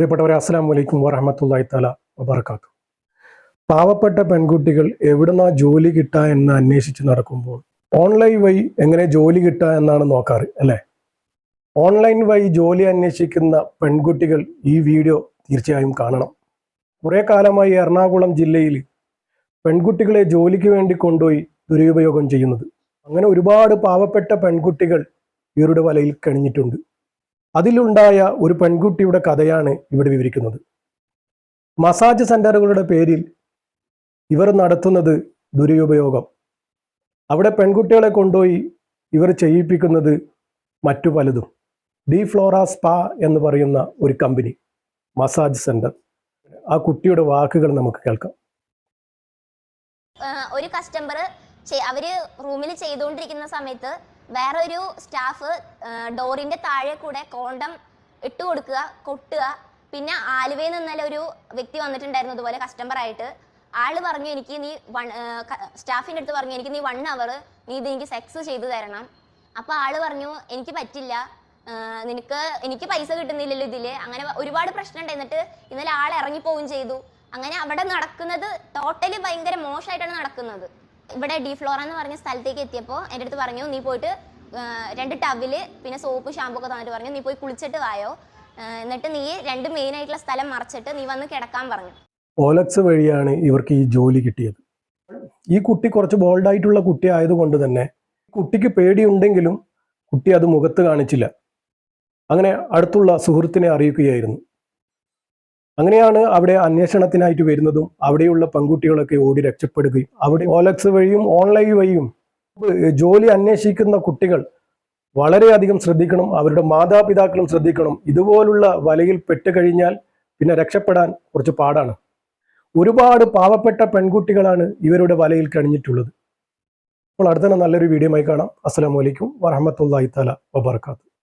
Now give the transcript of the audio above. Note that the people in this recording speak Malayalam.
പ്രിയപ്പെട്ടവരെ അസ്സാം വലൈക്കും വറഹമത്തല്ലായി തല വബർക്കാത്തു പാവപ്പെട്ട പെൺകുട്ടികൾ എവിടുന്നാ ജോലി കിട്ടുക എന്ന് അന്വേഷിച്ച് നടക്കുമ്പോൾ ഓൺലൈൻ വഴി എങ്ങനെ ജോലി കിട്ടുക എന്നാണ് നോക്കാറ് അല്ലേ? ഓൺലൈൻ വഴി ജോലി അന്വേഷിക്കുന്ന പെൺകുട്ടികൾ ഈ വീഡിയോ തീർച്ചയായും കാണണം. കുറേ കാലമായി എറണാകുളം ജില്ലയിൽ പെൺകുട്ടികളെ ജോലിക്ക് വേണ്ടി കൊണ്ടുപോയി ദുരുപയോഗം ചെയ്യുന്നത്. അങ്ങനെ ഒരുപാട് പാവപ്പെട്ട പെൺകുട്ടികൾ ഇവരുടെ വലയിൽ കണിഞ്ഞിട്ടുണ്ട്. അതിലുണ്ടായ ഒരു പെൺകുട്ടിയുടെ കഥയാണ് ഇവിടെ വിവരിക്കുന്നത്. മസാജ് സെന്ററുകളുടെ പേരിൽ ഇവർ നടത്തുന്നത് ദുരുപയോഗം. അവിടെ പെൺകുട്ടികളെ കൊണ്ടുപോയി ഇവർ ചെയ്യിപ്പിക്കുന്നത് മറ്റു പലതും. ഡി ഫ്ലോറ സ്പാ എന്ന് പറയുന്ന ഒരു കമ്പനി മസാജ് സെന്റർ. ആ കുട്ടിയുടെ വാക്കുകൾ നമുക്ക് കേൾക്കാം. ഒരു കസ്റ്റമർ അവർ റൂമിൽ ചെയ്തുകൊണ്ടിരിക്കുന്ന സമയത്ത് വേറെ ഒരു സ്റ്റാഫ് ഡോറിന്റെ താഴെ കൂടെ കോണ്ടം ഇട്ട് കൊടുക്കുക കൊട്ടുക. പിന്നെ ആലുവയിൽ നിന്നല്ല ഒരു വ്യക്തി വന്നിട്ടുണ്ടായിരുന്നു ഇതുപോലെ കസ്റ്റമർ ആയിട്ട്. ആൾ പറഞ്ഞു എനിക്ക് നീ വൺ സ്റ്റാഫിന്റെ അടുത്ത് പറഞ്ഞു എനിക്ക് നീ വൺ അവർ നീ ഇത് എനിക്ക് സെക്സ് ചെയ്തു തരണം. അപ്പോൾ ആൾ പറഞ്ഞു എനിക്ക് പറ്റില്ല. നിനക്ക് എനിക്ക് പൈസ കിട്ടുന്നില്ലല്ലോ ഇതിൽ. അങ്ങനെ ഒരുപാട് പ്രശ്നം ഉണ്ട് എന്നിട്ട് ഇന്നലെ ആൾ ഇറങ്ങിപ്പോവുകയും ചെയ്തു. അങ്ങനെ അവിടെ നടക്കുന്നത് ടോട്ടലി ഭയങ്കര മോശമായിട്ടാണ് നടക്കുന്നത്. ഇവിടെ ഡി ഫ്ലോറ എന്ന് പറഞ്ഞ സ്ഥലത്തേക്ക് എത്തിയപ്പോൾ എന്റെ അടുത്ത് പറഞ്ഞു നീ പോയിട്ട് രണ്ട് ടവിൽ പിന്നെ സോപ്പ് ഷാമ്പു ഒക്കെ തന്നിട്ട് പറഞ്ഞു നീ പോയി കുളിച്ചിട്ട് വായോ? എന്നിട്ട് നീ രണ്ട് മെയിൻ ആയിട്ടുള്ള സ്ഥലം മറിച്ചിട്ട് നീ വന്ന് കിടക്കാൻ പറഞ്ഞു. ഓലക്സ് വഴിയാണ് ഇവർക്ക് ഈ ജോലി കിട്ടിയത്. ഈ കുട്ടി കുറച്ച് ബോൾഡായിട്ടുള്ള കുട്ടി ആയതുകൊണ്ട് തന്നെ കുട്ടിക്ക് പേടിയുണ്ടെങ്കിലും കുട്ടി അത് മുഖത്ത് കാണിച്ചില്ല. അങ്ങനെ അടുത്തുള്ള സുഹൃത്തിനെ അറിയിക്കുകയായിരുന്നു. അങ്ങനെയാണ് അവിടെ അന്വേഷണത്തിനായിട്ട് വരുന്നതും അവിടെയുള്ള പെൺകുട്ടികളൊക്കെ ഓടി രക്ഷപ്പെടുകയും അവിടെ ഓലക്സ് വഴിയും ഓൺലൈൻ വഴിയും ജോലി അന്വേഷിക്കുന്ന കുട്ടികൾ വളരെയധികം ശ്രദ്ധിക്കണം അവരുടെ മാതാപിതാക്കളും ശ്രദ്ധിക്കണം. ഇതുപോലുള്ള വലയിൽ പെട്ടുകഴിഞ്ഞാൽ പിന്നെ രക്ഷപ്പെടാൻ കുറച്ച് പാടാണ്. ഒരുപാട് പാവപ്പെട്ട പെൺകുട്ടികളാണ് ഇവരുടെ വലയിൽ കഴിഞ്ഞിട്ടുള്ളത് അപ്പോൾ അടുത്ത നല്ലൊരു വീഡിയോ ആയി കാണാം. അസ്സാം അലൈക്കും വറഹമത്തല്ലാഹി തല വബർക്കാത്തു